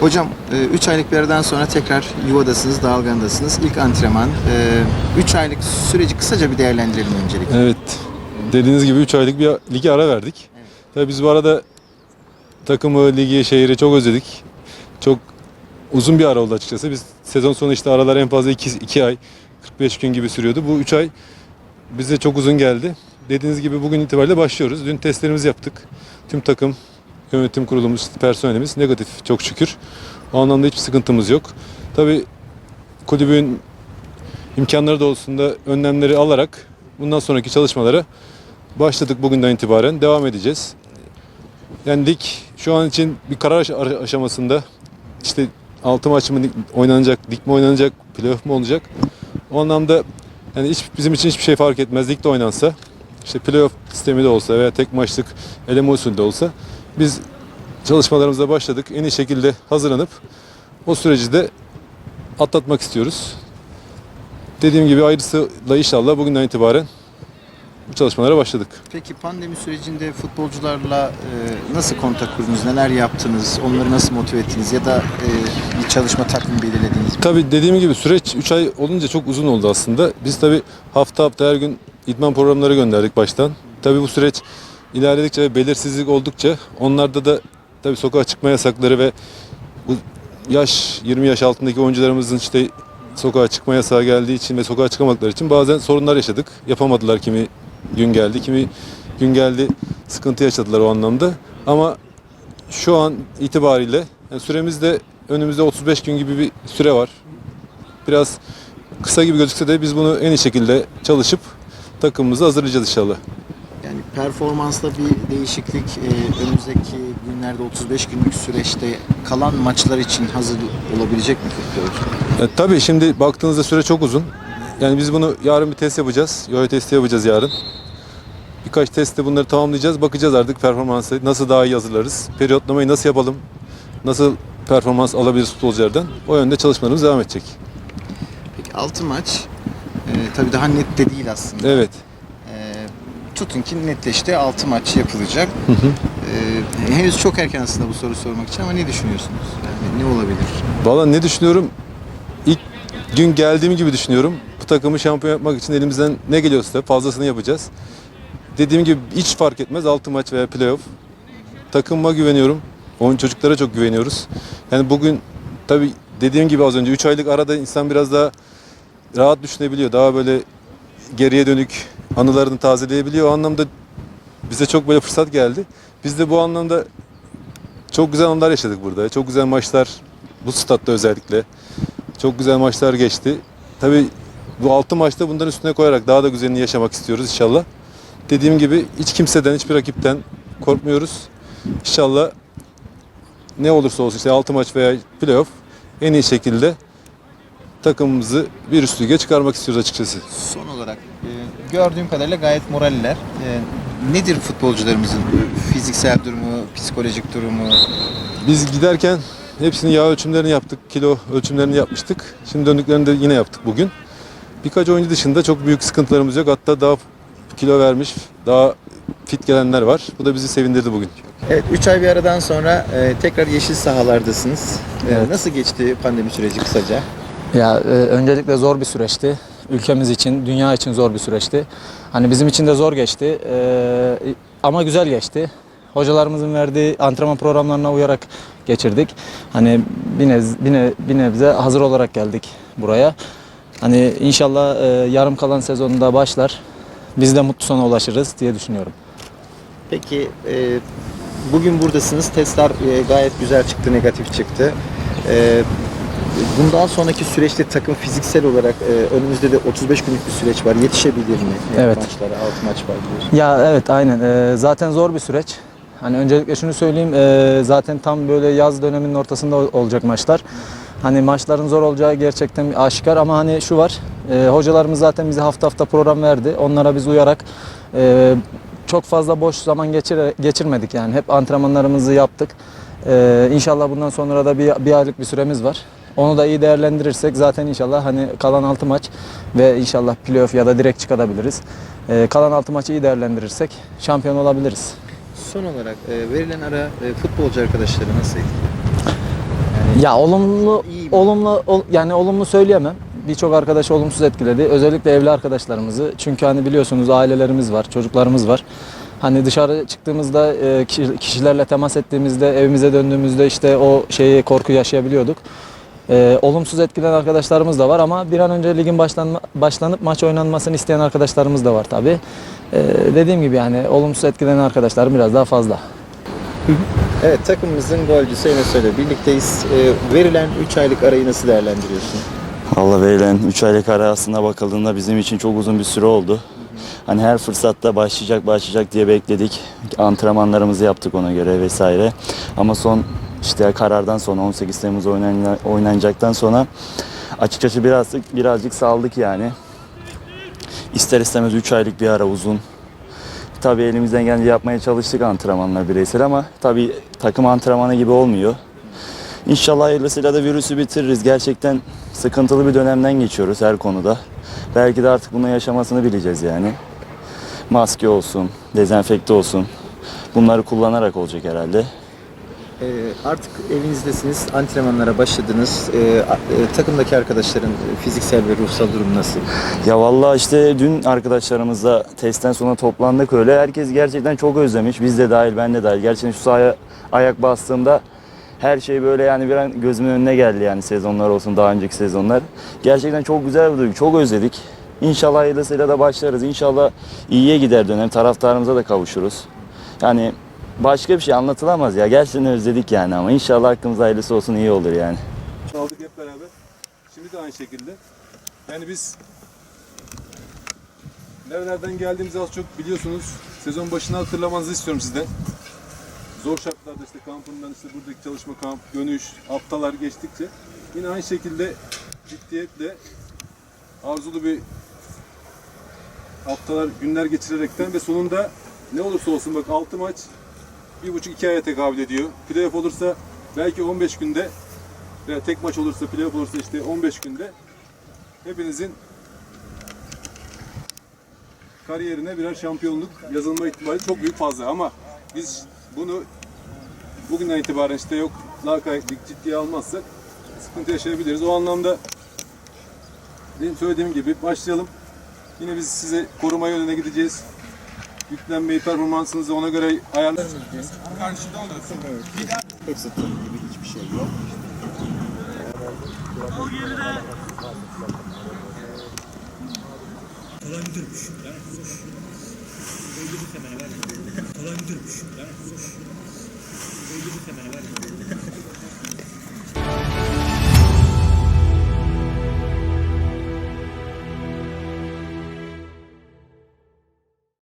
Hocam 3 aylık bir aradan sonra tekrar yuvadasınız, Dalgan'dasınız. İlk antrenman. 3 aylık süreci kısaca bir değerlendirelim öncelikle. Evet. Dediğiniz gibi 3 aylık bir ligi ara verdik. Tabii biz bu arada takımı, ligi, şehri çok özledik. Çok uzun bir ara oldu açıkçası. Biz sezon sonu işte aralar en fazla 2 ay, 45 gün gibi sürüyordu. Bu 3 ay bize çok uzun geldi. Dediğiniz gibi bugün itibariyle başlıyoruz. Dün testlerimizi yaptık. Tüm takım, yönetim kurulumuz, personelimiz negatif çok şükür. O anlamda hiçbir sıkıntımız yok. Tabii kulübün imkanları doğrultusunda önlemleri alarak bundan sonraki çalışmalara başladık bugünden itibaren. Devam edeceğiz. Yani lig şu an için bir karar aş- aşamasında işte 6 maç mı oynanacak, lig mi oynanacak, playoff mu olacak? O anlamda yani hiç, bizim için hiçbir şey fark etmez. Ligde oynansa, işte playoff sistemi de olsa veya tek maçlık eleme usulü de olsa biz çalışmalarımıza başladık. En iyi şekilde hazırlanıp o süreci de atlatmak istiyoruz. Dediğim gibi ayrısıyla inşallah bugünden itibaren bu çalışmalara başladık. Peki pandemi sürecinde futbolcularla e, nasıl kontak kurdunuz, neler yaptınız, onları nasıl motive ettiniz ya da e, bir çalışma takvimi belirlediniz mi? Tabii dediğim gibi süreç 3 ay olunca çok uzun oldu aslında. Biz tabii hafta hafta her gün idman programları gönderdik baştan. Tabii bu süreç ilerledikçe ve belirsizlik oldukça onlarda da tabii sokağa çıkma yasakları ve bu yaş 20 yaş altındaki oyuncularımızın işte sokağa çıkma yasağı geldiği için ve sokağa çıkamadıkları için bazen sorunlar yaşadık. Yapamadılar kimi gün geldi, kimi gün geldi sıkıntı yaşadılar o anlamda. Ama şu an itibariyle yani süremiz de önümüzde 35 gün gibi bir süre var. Biraz kısa gibi gözükse de biz bunu en iyi şekilde çalışıp takımımızı hazırlayacağız inşallah. Yani performansta bir değişiklik e, önümüzdeki günlerde 35 günlük süreçte kalan maçlar için hazır olabilecek mi futbolcu? E, tabii şimdi baktığınızda süre çok uzun. Yani biz bunu yarın bir test yapacağız. Yoyo testi yapacağız yarın. Birkaç testte bunları tamamlayacağız. Bakacağız artık performansı nasıl daha iyi hazırlarız. Periyotlamayı nasıl yapalım? Nasıl performans alabiliriz futbolculardan? O yönde çalışmalarımız devam edecek. Peki 6 maç tabii daha net de değil aslında. Evet. E, tutun ki netleşti 6 maç yapılacak. E, henüz çok erken aslında bu soru sormak için ama ne düşünüyorsunuz? Yani ne olabilir? Valla ne düşünüyorum? İlk gün geldiğim gibi düşünüyorum. Bu takımı şampiyon yapmak için elimizden ne geliyorsa fazlasını yapacağız. Dediğim gibi hiç fark etmez 6 maç veya playoff. Takıma güveniyorum. Oyun çocuklara çok güveniyoruz. Yani bugün tabii dediğim gibi az önce 3 aylık arada insan biraz daha rahat düşünebiliyor. Daha böyle geriye dönük anılarını tazeleyebiliyor. O anlamda bize çok böyle fırsat geldi. Biz de bu anlamda çok güzel anlar yaşadık burada. Çok güzel maçlar bu statta özellikle. Çok güzel maçlar geçti. Tabii bu 6 maçta bunların üstüne koyarak daha da güzelini yaşamak istiyoruz inşallah. Dediğim gibi hiç kimseden, hiçbir rakipten korkmuyoruz. İnşallah ne olursa olsun işte 6 maç veya playoff en iyi şekilde takımımızı bir üst lige çıkarmak istiyoruz açıkçası. Son olarak e, gördüğüm kadarıyla gayet moralliler. E, nedir futbolcularımızın fiziksel durumu, psikolojik durumu? Biz giderken hepsinin yağ ölçümlerini yaptık, kilo ölçümlerini yapmıştık. Şimdi döndüklerinde yine yaptık bugün. Birkaç oyuncu dışında çok büyük sıkıntılarımız yok. Hatta daha kilo vermiş, daha fit gelenler var. Bu da bizi sevindirdi bugün. Evet 3 ay bir aradan sonra e, tekrar yeşil sahalardasınız. E, Evet. Nasıl geçti pandemi süreci kısaca? Ya e, öncelikle zor bir süreçti. Ülkemiz için, dünya için zor bir süreçti. Hani bizim için de zor geçti. E, ama güzel geçti. Hocalarımızın verdiği antrenman programlarına uyarak geçirdik. Hani bir, nez, bir, ne- bir nebze hazır olarak geldik buraya. Hani inşallah e, yarım kalan sezonunda başlar. Biz de mutlu sona ulaşırız diye düşünüyorum. Peki e, bugün buradasınız. Testler e, gayet güzel çıktı, negatif çıktı. E, bundan sonraki süreçte takım fiziksel olarak e, önümüzde de 35 günlük bir süreç var. Yetişebilir mi? E, Evet. Maçlara, 6 maç var diyorsun. Ya evet aynen. Ee, zaten zor bir süreç. Hani öncelikle şunu söyleyeyim. ee, zaten tam böyle yaz döneminin ortasında ol- olacak maçlar. Hani maçların zor olacağı gerçekten aşikar ama hani şu var. ee, hocalarımız zaten bize hafta hafta program verdi. Onlara biz uyarak ee, çok fazla boş zaman geçir, geçirmedik yani. Hep antrenmanlarımızı yaptık. Ee, inşallah bundan sonra da bir, bir aylık bir süremiz var. Onu da iyi değerlendirirsek zaten inşallah hani kalan 6 maç ve inşallah playoff ya da direkt çıkabiliriz. Ee, kalan 6 maçı iyi değerlendirirsek şampiyon olabiliriz. Son olarak e, verilen ara e, futbolcu arkadaşları nasıl? Ya olumlu İyi olumlu ol- yani olumlu söyleyemem. Birçok arkadaş olumsuz etkiledi. Özellikle evli arkadaşlarımızı. Çünkü hani biliyorsunuz ailelerimiz var, çocuklarımız var. Hani dışarı çıktığımızda e, kişi- kişilerle temas ettiğimizde, evimize döndüğümüzde işte o şeyi korku yaşayabiliyorduk. E, olumsuz etkilenen arkadaşlarımız da var ama bir an önce ligin başlanma, başlanıp maç oynanmasını isteyen arkadaşlarımız da var tabii. E, dediğim gibi yani olumsuz etkilenen arkadaşlar biraz daha fazla. Evet takımımızın golcüsü Enes Öyle birlikteyiz. E, verilen 3 aylık arayı nasıl değerlendiriyorsun? Allah verilen 3 aylık ara aslında bakıldığında bizim için çok uzun bir süre oldu. Hani her fırsatta başlayacak başlayacak diye bekledik. Antrenmanlarımızı yaptık ona göre vesaire. Ama son işte karardan sonra 18 Temmuz oynan- oynanacaktan sonra açıkçası birazcık birazcık saldık yani. İster istemez 3 aylık bir ara uzun. Tabii elimizden gelince yapmaya çalıştık antrenmanlar bireysel ama tabii takım antrenmanı gibi olmuyor. İnşallah hayırlısıyla da virüsü bitiririz. Gerçekten sıkıntılı bir dönemden geçiyoruz her konuda. Belki de artık bunu yaşamasını bileceğiz yani. Maske olsun, dezenfekte olsun. Bunları kullanarak olacak herhalde. E, artık evinizdesiniz, antrenmanlara başladınız. E, a- e, takımdaki arkadaşların fiziksel ve ruhsal durum nasıl? Ya vallahi işte dün arkadaşlarımızla testten sonra toplandık öyle. Herkes gerçekten çok özlemiş. Biz de dahil, ben de dahil. Gerçekten şu sahaya ayak bastığımda her şey böyle yani bir an gözümün önüne geldi yani sezonlar olsun daha önceki sezonlar. Gerçekten çok güzel bir duygu. Çok özledik. İnşallah hayırlısıyla da başlarız. İnşallah iyiye gider dönem. Taraftarımıza da kavuşuruz. Yani başka bir şey anlatılamaz ya. Gerçekten özledik yani ama inşallah hakkımız hayırlısı olsun iyi olur yani. aldık hep beraber. Şimdi de aynı şekilde. Yani biz nerelerden geldiğimizi az çok biliyorsunuz. Sezon başına hatırlamanızı istiyorum sizden. Zor şartlarda işte kampından işte buradaki çalışma kamp, dönüş, haftalar geçtikçe yine aynı şekilde ciddiyetle arzulu bir haftalar, günler geçirerekten ve sonunda ne olursa olsun bak 6 maç bir buçuk iki aya tekabül ediyor. Playoff olursa belki 15 günde veya tek maç olursa, playoff olursa işte 15 günde hepinizin kariyerine birer şampiyonluk yazılma ihtimali çok büyük fazla ama biz bunu bugünden itibaren işte yok lakaytlık ciddiye almazsak sıkıntı yaşayabiliriz. O anlamda benim söylediğim gibi başlayalım. Yine biz size koruma yönüne gideceğiz. Yüklenmeyi, performansınızı ona göre ayarlarız. Hepsi takım gibi hiçbir şey yok. Kolay müdürmüş. Yani belli bir temel var. Kolay müdürmüş. Bir temel var.